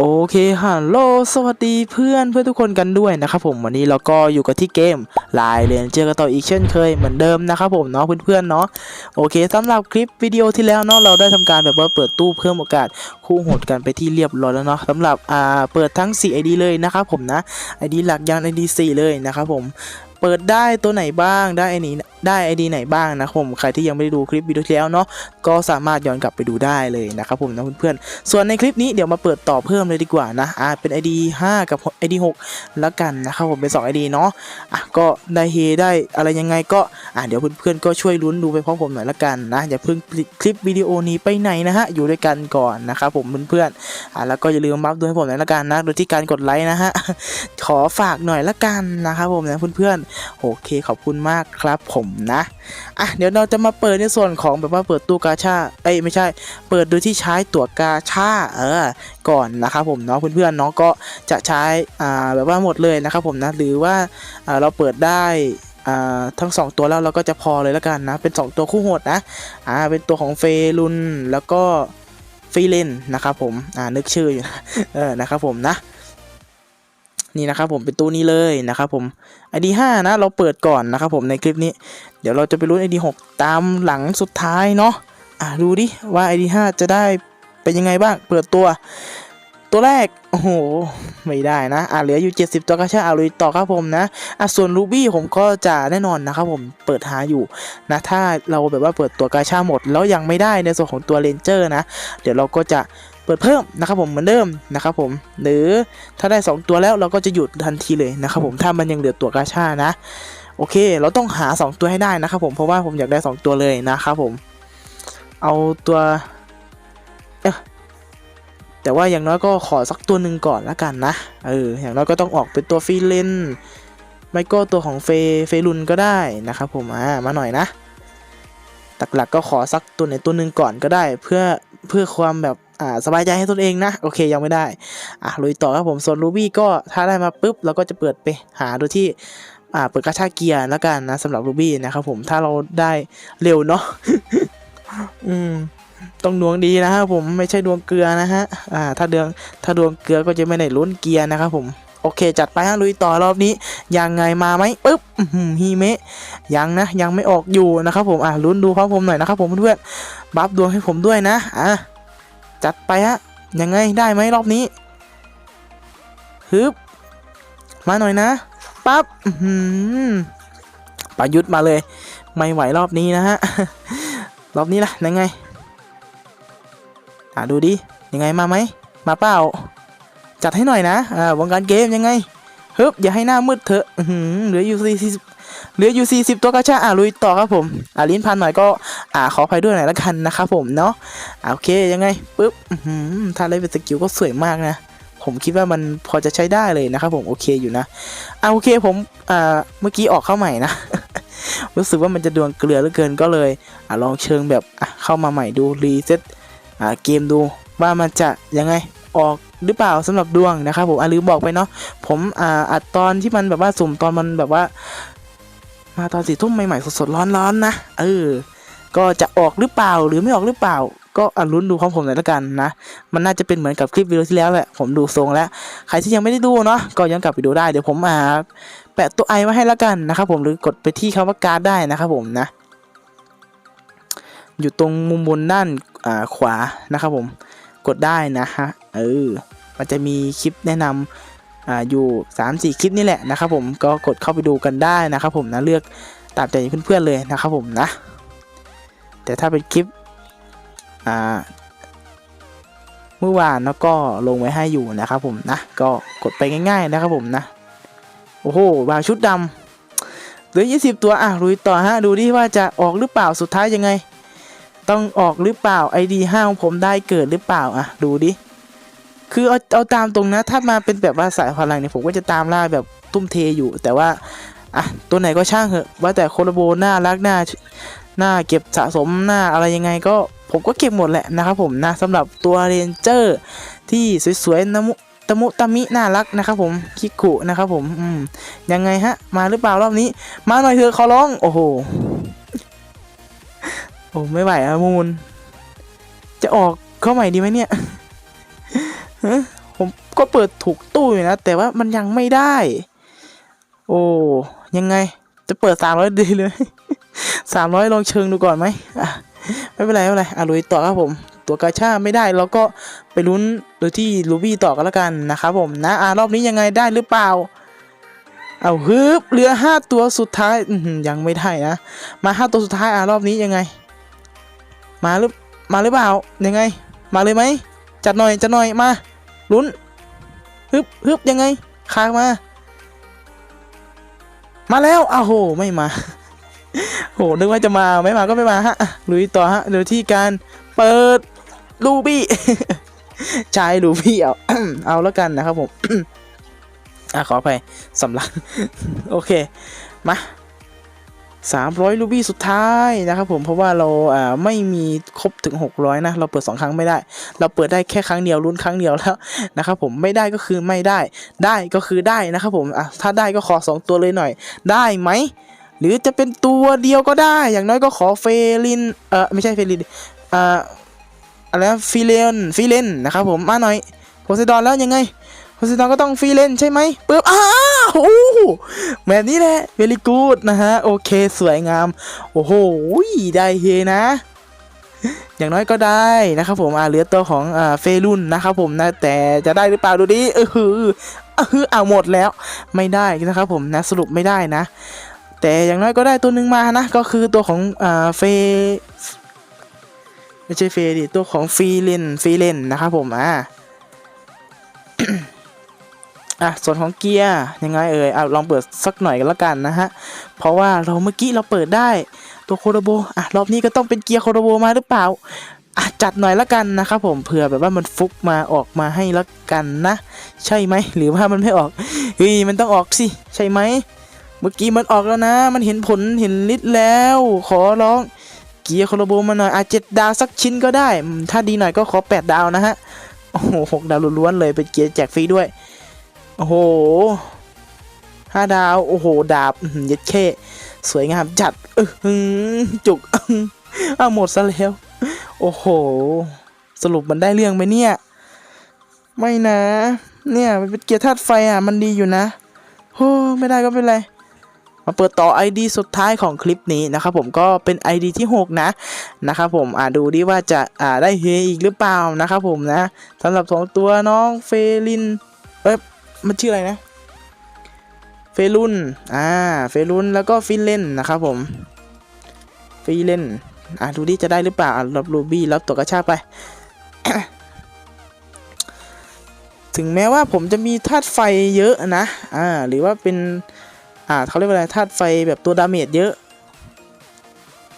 โอเคฮัลโหลสวัสดีเพื่อนเพื่อนทุกคนกันด้วยนะครับผมวันนี้เราก็อยู่กับที่เกมไลน์เรนเจอร์กันต่ออีกเช่นเคยเหมือนเดิมนะครับผมเนาะเพื่อนๆเนาะโอเคสำหรับคลิปวิดีโอที่แล้วเนาะเราได้ทำการแบบว่าเปิดตู้เพิ่มโอกาสคู่โหดกันไปที่เรียบร้อยแล้วเนาะสำหรับอ่าเปิดทั้ง 4 ID เลยนะครับผมนะ ID หลักยัน ID 4 เลยนะครับผมเปิดได้ตัวไหนบ้างได้ไอนี้ ได้ไอดีไหนบ้างนะครับผมใครที่ยังไม่ได้ดูคลิปวิดีโอที่แล้วเนาะก็สามารถย้อนกลับไปดูได้เลยนะครับผมนะเพื่อนๆส่วนในคลิปนี้เดี๋ยวมาเปิดต่อเพิ่มเลยดีกว่านะอ่าเป็น ID 5 กับ ID 6แล้วกันนะครับผมเป็น 2 ID เนาะอะก็ได้เฮได้อะไรยังไงก็อะเดี๋ยวเพื่อนๆก็ช่วยลุ้นดูไปพร้อมผมหน่อยละกันนะอย่าเพิ่งคลิปวิดีโอนี้ไปไหนนะฮะอยู่ด้วยกันก่อนนะครับผมเพื่อนๆอะแล้วก็อย่าลืมบัฟด้วยให้ผมหน่อยละกันนะโดยที่การกดไลค์นะฮะขอฝากหน่อยละกันนะครับผมนะเพื่อนๆโอเคขอบคุณมากครับผมนะอะเดี๋ยวเราจะมาเปิดในส่วนของแบบว่าเปิดตู้กาชาเอ้ยไม่ใช่ เปิดโดยที่ใช้ตั๋วกาชาเออก่อนนะครับผมเนาะเพื่อนๆเนาะก็จะใช้อ่าแบบว่าหมดเลยนะครับผมนะหรือว่าอ่าเราเปิดได้อ่าทั้งสองตัวแล้วเราก็จะพอเลยและกันนะ เป็นสองตัวคู่โหดนะอ่าเป็นตัวของเฟรุนแล้วก็ฟีเลนนะครับผมอ่านึกชื่ออยู่นะเออนะครับผมนะ นี่นะครับผมเป็นตู้นี้เลยนะครับผม ID 5นะเราเปิดก่อนนะครับผมในคลิปนี้ เดี๋ยวเราจะไปลุ้น ID 6ตามหลังสุดท้ายเนาะอะดูดิว่า ID 5จะได้เป็นยังไงบ้างเปิดตัว ตัวแรก โอ้โห ไม่ได้นะ อะเหลืออยู่ 70 ตัวก็ใช่เอาลุยต่อครับผมนะ อะส่วนรูบี้ผมก็จะแน่นอนนะครับผมเปิดหาอยู่นะถ้าเราแบบว่าเปิดตัวกาชาหมด แล้วยังไม่ได้ในส่วนของตัวเรนเจอร์นะ เดี๋ยวเราก็จะ เปิดเพิ่มนะครับผมเหมือนเดิมนะครับผมหรือถ้าได้ 2 ตัวแล้วเราก็จะหยุดทันทีเลยนะครับผมถ้ามันยังเหลือตัวกาชานะ โอเค เราต้องหา 2 ตัวให้ได้นะครับผมเพราะว่าผมอยากได้ 2 ตัวเลยนะครับผม เอาตัวเอ๊ะแต่ว่าอย่างน้อยก็ขอสักตัวหนึ่งก่อนละกันนะเอออย่างน้อยก็ต้องออกเป็นตัวฟรีเลนไม่ก็ตัวของเฟเฟรุนก็ได้นะครับผมอ่ามาหน่อยนะหลักๆก็ขอสักตัวไหนตัวหนึ่งก่อนก็ได้ เพื่อเพื่อความแบบ อ่าสบายใจให้ตนเองนะ โอเคยังไม่ได้ อะลุยต่อครับผมส่วนรูบี้ก็ถ้าได้มาปุ๊บเราก็จะเปิดไปหาโดยที่อ่าเปิดกระชากเกียร์แล้วกันนะสำหรับรูบี้นะครับผมถ้าเราได้เร็วเนาะอืมต้องดวงดีนะครับผมไม่ใช่ดวงเกลือนะฮะอ่าถ้าดวงถ้าดวงเกลือก็จะไม่ได้ลุ้นเกียร์นะครับผมโอเค จัดไปฮะลุยต่อรอบนี้ ยังไงมาไหมปึ๊บฮีเมะยังนะยังไม่ออกอยู่นะครับผมอ่าลุ้นดูพร้อมผมหน่อยนะครับผมเพื่อนบัฟดวงให้ผมด้วยนะอะ จัดไปฮะยังไงได้ไหมรอบนี้ฮึบมาหน่อยนะปั๊บหือประยุทธ์มาเลย ไม่ไหวรอบนี้นะฮะรอบนี้ล่ะยังไงอะดูดิยังไงมาไหมมาเปล่าจัดให้หน่อยนะอ่าวงการเกมยังไงฮึบอย่าให้หน้ามืดเถอะหือเหลืออยู่สี่สิบ เหลืออยู่สี่สิบตัวกระชาอะลุยต่อครับผมอะลิ้นพันหน่อยก็อ่าขออภัยด้วยหน่อยละกันนะครับผมเนาะอะโอเคยังไงปุ๊บอื้อหือถ้าเล่นเป็นสกิลก็สวยมากนะ ผมคิดว่ามันพอจะใช้ได้เลยนะครับผมโอเคอยู่นะอ่าโอเคผมอ่าเมื่อกี้ออกเข้าใหม่นะรู้สึกว่ามันจะดวงเกลือเหลือเกินก็เลยอ่าลองเชิงแบบอะเข้ามาใหม่ดูรีเซ็ตอ่าเกมดูว่ามันจะยังไงออกหรือเปล่าสำหรับดวงนะครับผมอ่าลืมบอกไปเนาะผมอ่าอัดตอนที่มันแบบว่าสุ่มตอนมันแบบว่า มาตอนสี่ทุ่มใหม่ๆสดๆร้อนๆนะเออ ก็จะออกหรือเปล่าหรือไม่ออกหรือเปล่า ก็อะลุ้นดูพร้อมผมหน่อยละกันนะ มันน่าจะเป็นเหมือนกับคลิปวิดีโอที่แล้วแหละผมดูทรงแล้ว ใครที่ยังไม่ได้ดูเนาะก็ย้อนกลับไปดูได้เดี๋ยวผมมาแปะตัวไอไว้ให้ละกันนะครับผมหรือกดไปที่คำว่าการ์ดได้นะครับผมนะ อยู่ตรงมุมบนด้านอ่าขวานะครับผมกดได้นะฮะเออมันจะมีคลิปแนะนำอ่า อยู่3 4คลิปนี่แหละนะครับผมก็กดเข้าไปดูกันได้นะครับผมนะเลือกตามใจเพื่อนๆเลยนะครับผมนะ แต่ถ้าเป็นคลิปเมื่อวานแล้วก็ลงไว้ให้อยู่นะครับผมนะก็กดไปง่าย ๆนะครับผมนะโอ้โหบางชุดดำเหลือ 20 ตัวอะลุยต่อฮะดูดิว่าจะออกหรือเปล่าสุดท้ายยังไง ต้องออกหรือเปล่า ID 5ของผมได้เกิดหรือเปล่าอะดูดิ คือเอาเอาตามตรงนะ ถ้ามาเป็นแบบว่าสายพลังเนี่ยผมก็จะตามล่าแบบตุ้มเทอยู่ แต่ว่าอะตัวไหนก็ช่างเหอะว่าแต่โคโลโบน่ารักน่าหน้าเก็บสะสมหน้าอะไรยังไงก็ผมก็เก็บหมดแหละนะครับผมนะสำหรับตัวเรนเจอร์ที่สวยๆนะมุตะมุตะมิน่ารักนะครับผมคิกุนะครับผมอืมยังไงฮะ มาหรือเปล่ารอบนี้ มาหน่อยเถอะขอร้อง โอ้โหโอ้ไม่ไหวอะมูนจะออกเข้าใหม่ดีไหมเนี่ย ผมก็เปิดถูกตู้อยู่นะ แต่ว่ามันยังไม่ได้ โอ้ยังไง จะเปิดสามร้อยดีเลยสามร้อยลองเชิงดูก่อนไหมอะไม่เป็นไรไม่เป็นไรอะลุยต่อครับผมตัวกาชาไม่ได้เราก็ไปลุ้นโดยที่ลูบี้ต่อกันแล้วกันนะครับผมนะอะรอบนี้ยังไงได้หรือเปล่า เอาฮึบเหลือห้าตัวสุดท้ายยังไม่ได้นะมาห้าตัวสุดท้ายอะรอบนี้ยังไง มาหรือมาหรือเปล่ายังไง มาเลยไหมจัดหน่อยจัดหน่อยมา ลุ้นฮึบฮึบยังไงคางมา มาแล้วอ้าวโห ไม่มาโหนึกว่าจะมาไม่มาก็ไม่มาฮะลุยต่อฮะโดยที่การเปิดลูบี้ใช้ลูบี้เอาเอาแล้วกันนะครับผมอะขอไปสำลักโอเค มา สามร้อยลูบี้สุดท้ายนะครับผมเพราะว่าเราอ่าไม่มีครบถึงหกร้อยนะ เราเปิดสองครั้งไม่ได้ เราเปิดได้แค่ครั้งเดียวลุ้นครั้งเดียวแล้วนะครับผมไม่ได้ก็คือไม่ได้ ได้ก็คือได้นะครับผมอะถ้าได้ก็ขอสองตัวเลยหน่อย ได้ไหมหรือจะเป็นตัวเดียวก็ได้ อย่างน้อยก็ขอเฟลินเออไม่ใช่เฟลินอ่ออะไรฟิเลนฟิเลนนะครับผมมาหน่อยโพไซดอนแล้วยังไงโพไซดอนก็ต้องฟิเลนใช่ไหมปึ๊บอ้า แบบนี้แหละเวลิกูดนะฮะ โอเคสวยงาม โอ้โห ได้เฮนะ อย่างน้อยก็ได้นะครับผมอ่าเหลือตัวของอ่าเฟรุนนะครับผมนะแต่จะได้หรือเปล่าดูดิเออหือเออหือเอาหมดแล้ว ไม่ได้นะครับผมนะสรุปไม่ได้นะ แต่อย่างน้อยก็ได้ตัวหนึ่งมานะก็คือตัวของอ่าเฟไม่ใช่เฟดิตัวของฟรีเลนฟรีเลนนะครับผมอ่า อะส่วนของเกียร์ยังไงเอ่ยอะลองเปิดสักหน่อยกันละกันนะฮะเพราะว่าเราเมื่อกี้เราเปิดได้ตัวโคโรโบอะรอบนี้ก็ต้องเป็นเกียร์โคโรโบมาหรือเปล่าอะจัดหน่อยละกันนะครับผมเผื่อแบบว่ามันฟุกมาออกมาให้ละกันนะ ใช่ไหมหรือว่ามันไม่ออกเฮ้ยมันต้องออกสิใช่ไหมเมื่อกี้มันออกแล้วนะ มันเห็นผลเห็นฤทธิ์แล้ว ขอร้องเกียร์โคโลโบมาหน่อยอาเจ็ดดาวสักชิ้นก็ได้ ถ้าดีหน่อยก็ขอแปดดาวนะฮะโอ้โหหกดาวล้วนเลยเป็นเกียร์แจกฟรีด้วย โอ้โหห้าดาว โอ้โห ดาบเย็ดเข้สวยงามจัดอืจุกอื้อหือเอาหมดซะแล้ว โอ้โห สรุปมันได้เรื่องไหมเนี่ย ไม่นะ เนี่ย มันเป็นเกียร์ธาตุไฟอะ มันดีอยู่นะโอ้ไม่ได้ก็เป็นไรมาเปิดต่อ ID สุดท้ายของคลิปนี้นะครับผมก็เป็น ID ที่ 6 นะนะครับผมอ่าดูดิว่าจะอ่าได้เฮอีกหรือเปล่านะครับผมนะสำหรับสองตัวน้องเฟลินเอ๊ะ มันชื่ออะไรนะ เฟลุนอ่า เฟลุนแล้วก็ฟินเลนนะครับผม ฟิเลนอ่าดูดิจะได้หรือเปล่ารับรูบี้รับตัวกระชากไป ถึงแม้ว่าผมจะมีธาตุไฟเยอะนะ อ่า หรือว่าเป็น อ่าเขาเรียกว่าอะไรธาตุไฟแบบตัวดาเมจเยอะ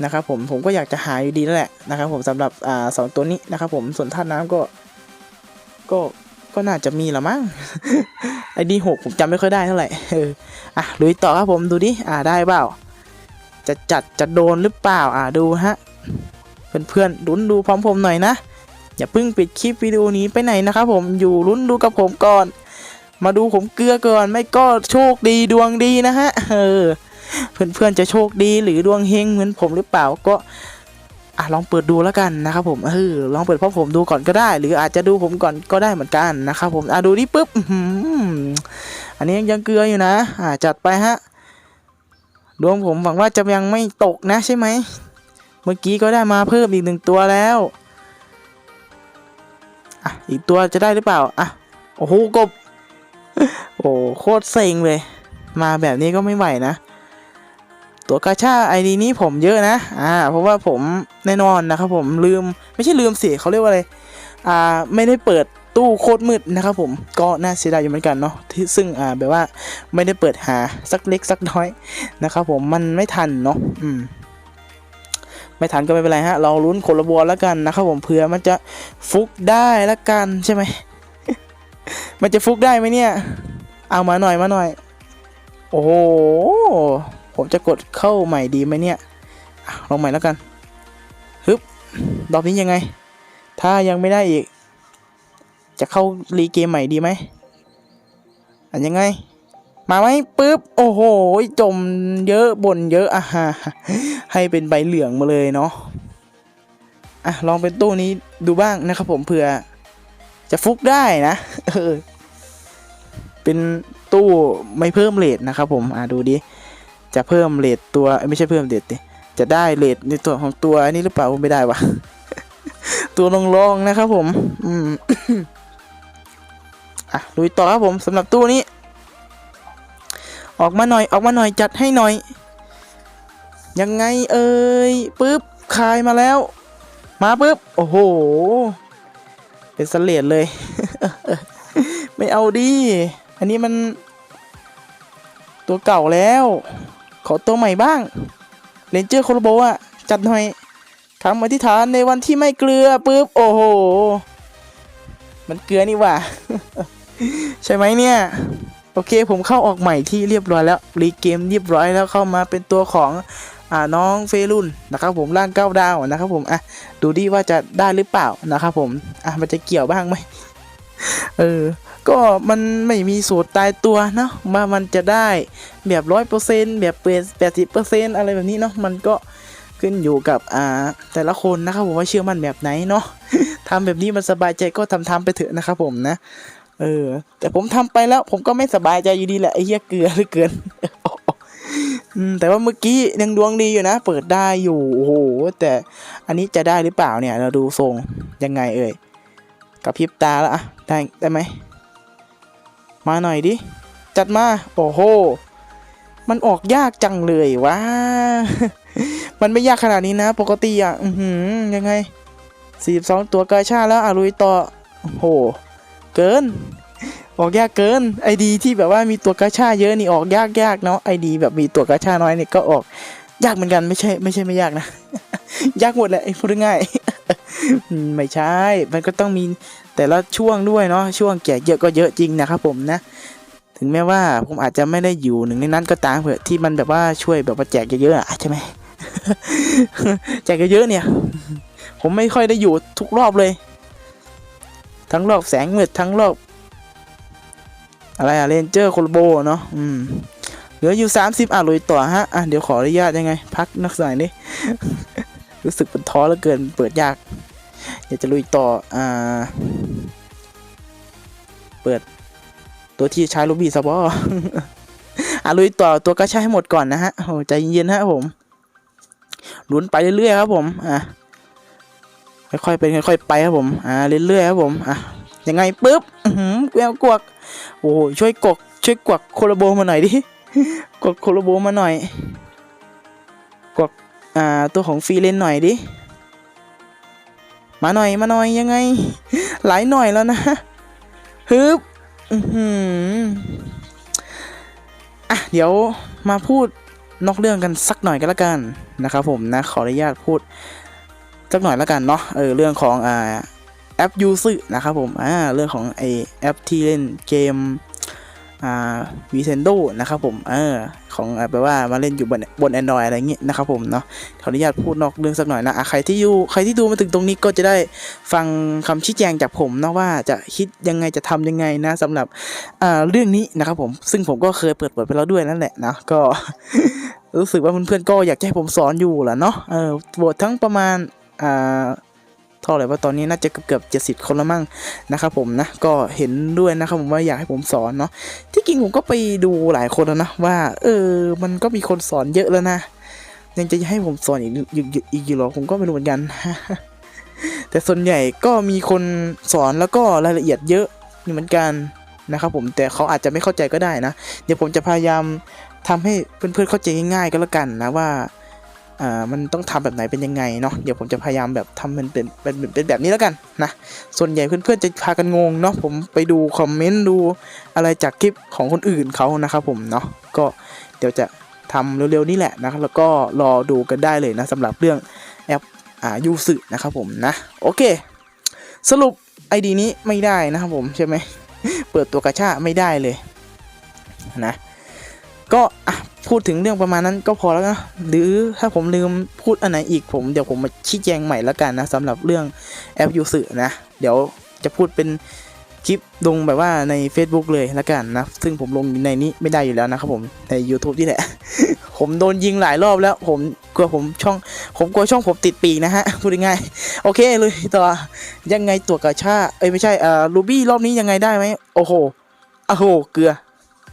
นะครับผมผมก็อยากจะหาอยู่ดีนั่นแหละนะครับผมสำหรับอ่าสองตัวนี้นะครับผมส่วนธาตุน้ำก็ ก็ ก็น่าจะมีละมั้งไอดีหกผมจำไม่ค่อยได้เท่าไหร่อออะลุยต่อครับผมดูดิอ่าได้เปล่า จะจัดจะโดนหรือเปล่าอ่าดูฮะเพื่อนๆลุ้นดูพร้อมผมหน่อยนะอย่าเพิ่งปิดคลิปวิดีโอนี้ไปไหนนะครับผมอยู่ลุ้นดูกับผมก่อน มาดูผมเกลือก่อนไม่ก็โชคดีดวงดีนะฮะเออเพื่อนๆจะโชคดีหรือดวงเฮงเหมือนผมหรือเปล่าก็ อะลองเปิดดูแล้วกันนะครับผมเออลองเปิดเพราะผมดูก่อนก็ได้ หรืออาจจะดูผมก่อนก็ได้เหมือนกันนะครับผมอะดูนี่ปุ๊บอันนี้ยังเกลืออยู่นะ อะจัดไปฮะดวงผมหวังว่าจะยังไม่ตกนะใช่ไหมเมื่อกี้ก็ได้มาเพิ่มอีกหนึ่งตัวแล้วอะอีกตัวจะได้หรือเปล่าอะโอ้โหกบโอ้โคตรเซ็งเลย มาแบบนี้ก็ไม่ไหวนะ ตัวกาชาไอดีนี้ผมเยอะนะ อ่า เพราะว่าผมแน่นอนนะครับผมลืมไม่ใช่ลืมสิเขาเรียกว่าอะไร อ่า ไม่ได้เปิดตู้โคตรมืดนะครับผม ก็น่าเสียดายอยู่เหมือนกันเนาะ ที่ซึ่ง อ่า แบบว่าไม่ได้เปิดหาสักเล็กสักน้อยนะครับผม มันไม่ทันเนาะ อืม ไม่ทันก็ไม่เป็นไรฮะ เราลุ้นคนละบัวแล้วกันนะครับผมเผื่อมันจะฟุกได้ละกันใช่ไหม มันจะฟุกได้ไหมเนี่ย เอามาหน่อยมาหน่อย โอ้โห ผมจะกดเข้าใหม่ดีไหมเนี่ยลองใหม่แล้วกันฮึบรอบนี้ยังไง ถ้ายังไม่ได้อีก จะเข้ารีเกมใหม่ดีไหมอันยังไง มาไหมปึ๊บ โอ้โห จมเยอะบ่นเยอะอะฮะให้เป็นใบเหลืองมาเลยเนาะอะลองเป็นตู้นี้ดูบ้างนะครับผมเผื่อ จะฟุกได้นะเออเป็นตู้ไม่เพิ่มเลทนะครับผมอ่าดูดิ จะเพิ่มเลทตัวไม่ใช่เพิ่มเลทดิจะได้เลทในตัวของตัวอันนี้หรือเปล่าไม่ได้วะตัวรองๆนะครับผม อืมอะลุยต่อครับผมสำหรับตู้นี้ ออกมาหน่อยออกมาหน่อยจัดให้หน่อย ยังไงเอ่ยปึ๊บคายมาแล้ว มาปึ๊บโอ้โห เป็นสเลดเลย ไม่เอาดิ อันนี้มัน ตัวเก่าแล้ว ขอตัวใหม่บ้างเลนเจอร์โคโลโบอะจัดหน่อยคำอธิษฐานในวันที่ไม่เกลือปึ๊บโอ้โห มันเกลือนี่ว่า ใช่ไหมเนี่ย โอเคผมเข้าออกใหม่ที่เรียบร้อยแล้วรีเกมเรียบร้อยแล้วเข้ามาเป็นตัวของอ่าน้องเฟรุนนะครับผมร่างเก้าดาวนะครับผมอะดูดิว่าจะได้หรือเปล่านะครับผมอะมันจะเกี่ยวบ้างไหมเออ ก็มันไม่มีสูตรตายตัวเนาะว่ามันจะได้แบบร้อยเปอร์เซ็นแบบเปแปดสิบเปอร์เซ็นอะไรแบบนี้เนาะมันก็ขึ้นอยู่กับอ่าแต่ละคนนะครับผมว่าเชื่อมั่นแบบไหนเนาะทำแบบนี้มันสบายใจก็ทำทำไปเถอะนะครับผมนะ เออ แต่ผมทำไปแล้ว ผมก็ไม่สบายใจอยู่ดีแหละไอ้เหี้ยเกลือหลือเกินแต่ว่าเมื่อกี้ยังดวงดีอยู่นะ เปิดได้อยู่โอ้โหแต่อันนี้จะได้หรือเปล่าเนี่ย เราดูทรงยังไงเอ่ยกับพริบตาแล้วอะได้ได้ไหม มาหน่อยดิ จัดมา โอ้โห มันออกยากจังเลยวะมันไม่ยากขนาดนี้นะ ปกติอะ อืยังไงสี่สองตัวกาชาแล้วอะลุยต่อโอ้โห เกิน ออกยากเกิน ไอดีที่แบบว่ามีตัวกาชาเยอะนี่ออกยากยากเนาะ ไอดีแบบมีตัวกาชาน้อยนี่ก็ออกยากเหมือนกันไม่ใช่ไม่ใช่ไม่ยากนะ ยากหมดแหละพูดง่าย ไม่ใช่ มันก็ต้องมี แต่ละช่วงด้วยเนาะช่วงแจกเยอะก็เยอะจริงนะครับผมนะ ถึงแม้ว่าผมอาจจะไม่ได้อยู่หนึ่งในนั้นก็ตามเถอะที่มันแบบว่าช่วยแบบว่าแจกเยอะๆใช่ไหมแจกเยอะๆเนี่ย ผมไม่ค่อยได้อยู่ทุกรอบเลย ทั้งรอบแสงมืดทั้งรอบอะไรอะเรนเจอร์โคลโบเนาะอืมเหลืออยู่ 30 อะลุยต่อฮะ อะ เดี๋ยวขออนุญาตยังไง พักนักสายนี่ รู้สึกมันท้อเหลือเกินเปิดยาก เดี๋ยวจะลุยต่อ อ่า เปิด ตัวที่ใช้ลูบี้ซับออะลุยต่อตัวกระชายให้หมดก่อนนะฮะโอ้ใจเย็นๆฮะผมลุ้นไปเรื่อยๆครับผมอะค่อยๆเป็นค่อยๆไปครับผมอ่าเรื่อยๆครับผมอะยังไงปุ๊บอือหือแววกวกโอ้โหช่วยกดช่วยกวกโคโลโบมาหน่อยดิกดโคโลโบมาหน่อยกวกอ่าตัวของฟรีเลนหน่อยดิมาหน่อยมาหน่อยยังไง หลายหน่อยแล้วนะ ฮึบอืมอะ เดี๋ยวมาพูดนอกเรื่องกันสักหน่อยก็แล้วกันนะครับผมนะ ขออนุญาตพูดสักหน่อยแล้วกันเนาะเออเรื่องของอ่าแอปยูซึนะครับผมอ่าเรื่องของไอแอปที่เล่นเกม วีเซนโดนะครับผมเออของแปลว่ามาเล่นอยู่บนบน Android อะไรเงี้ยนะครับผมเนาะขออนุญาตพูดนอกเรื่องสักหน่อยนะะใครที่อยู่ใครที่ดูมาถึงตรงนี้ก็จะได้ฟังคำชี้แจงจากผมนะว่าจะคิดยังไงจะทำยังไงนะสำหรับเรื่องนี้นะครับผมซึ่งผมก็เคยเปิดเผยไปแล้วด้วยนั่นแหละนะก็รู้สึกว่าเพื่อนๆก็อยากให้ผมสอนอยู่แหละเนาะเออโหวตทั้งประมาณอ่า เท่าไหร่ว่าตอนนี้น่าจะเกือบเจ็ดสิบคนละมั่งนะครับผมนะก็เห็นด้วยนะครับผมว่าอยากให้ผมสอนเนาะที่จริงผมก็ไปดูหลายคนแล้วนะว่า เออ มันก็มีคนสอนเยอะแล้วนะยังจะให้ผมสอนอีกอีกอีกอีกกี่หรอผมก็ไม่รู้เหมือนกัน แต่ส่วนใหญ่ก็มีคนสอนแล้วก็รายละเอียดเยอะนี่เหมือนกันนะครับผมแต่เขาอาจจะไม่เข้าใจก็ได้นะ เดี๋ยวผมจะพยายามทำให้เพื่อนๆเข้าใจง่ายๆก็แล้วกันนะว่า อ่ามันต้องทำแบบไหนเป็นยังไงเนาะเดี๋ยวผมจะพยายามแบบทำมันเป็นเป็นเป็นแบบนี้แล้วกันนะส่วนใหญ่เพื่อนๆจะพากันงงเนาะผมไปดูคอมเมนต์ดูอะไรจากคลิปของคนอื่นเขานะครับผมเนาะก็เดี๋ยวจะทำเร็วๆนี่แหละนะแล้วก็รอดูกันได้เลยนะสำหรับเรื่องแอปอ่ายูสึนะครับผมนะโอเค สรุป ID นี้ไม่ได้นะครับผมใช่ไหมเปิดตัวกระชาไม่ได้เลยนะก็อะ พูดถึงเรื่องประมาณนั้นก็พอแล้วนะหรือถ้าผมลืมพูดอันไหนอีกผมเดี๋ยวผมมาชี้แจงใหม่แล้วกันนะสำหรับเรื่องแอปยูสึนะเดี๋ยวจะพูดเป็นคลิปลงแบบว่าใน Facebook เลยแล้วกันนะ ซึ่งผมลงในนี้ไม่ได้อยู่แล้วนะครับผมใน YouTube นี่แหละ ผมโดนยิงหลายรอบแล้ว ผมกลัวผมช่อง ผมกลัวช่องผมติดปีกนะฮะ พูดง่ายๆโอเคเลยต่อยังไงตัวกระชาเอ้ยไม่ใช่อ่าลูบี้รอบนี้ยังไงได้ไหมโอ้โหโอ้โหเกลือ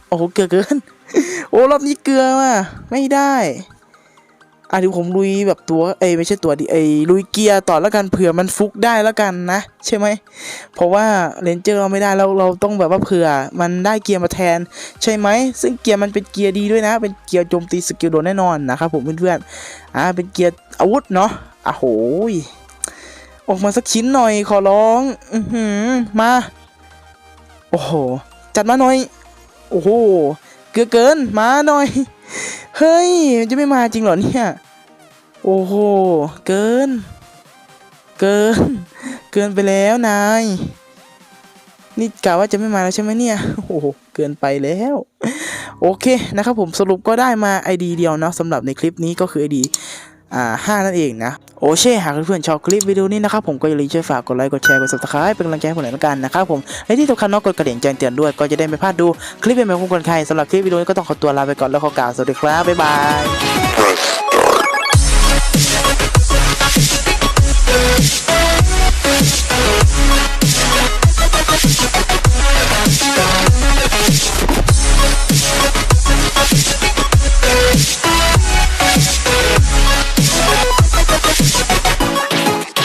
โอ้โหเกลือเกิน โอ้รอบนี้เกลือว่ะไม่ได้อะเดี๋ยวผมลุยแบบตัวเอ้ไม่ใช่ตัวดิเอ้ลุยเกียร์ต่อแล้วกันเผื่อมันฟุกได้แล้วกันนะ ใช่ไหมเพราะว่าเรนเจอร์เราไม่ได้เราเราต้องแบบว่าเผื่อมันได้เกียร์มาแทน ใช่ไหมซึ่งเกียร์มันเป็นเกียร์ดีด้วยนะ เป็นเกียร์โจมตีสกิลโดนแน่นอนนะครับผมเพื่อนๆอ่าเป็นเกียร์อาวุธเนาะอะโหยออกมาสักชิ้นหน่อยขอร้องอือหือมา โอ้โหจัดมาหน่อย โอ้โห เกือเกินมาหน่อย เฮ้ยจะไม่มาจริงเหรอเนี่ย โอ้โห เกิน เกิน เกินไปแล้วนาย นี่กะว่าจะไม่มาแล้วใช่ไหมเนี่ย โอ้โห เกินไปแล้ว โอเคนะครับผมสรุปก็ได้มา ID เดียวเนาะสำหรับในคลิปนี้ก็คือ ID อ่าห้านั่นเองนะ โอเช่หากเพื่อนๆชอบคลิปวิดีโอนี้นะครับผมก็อย่าลืมช่วยฝากกดไลค์กดแชร์กด subscribe เป็นกำลังใจให้ผมหน่อยละกันนะครับผมและที่สำคัญน้องกดกระดิ่งแจ้งเตือนด้วยก็จะได้ไม่พลาดดูคลิปใหม่ๆของคนใครสำหรับคลิปวิดีโอนี้ก็ต้องขอตัวลาไปก่อนแล้วขอกล่าวสวัสดีครับบ๊ายบาย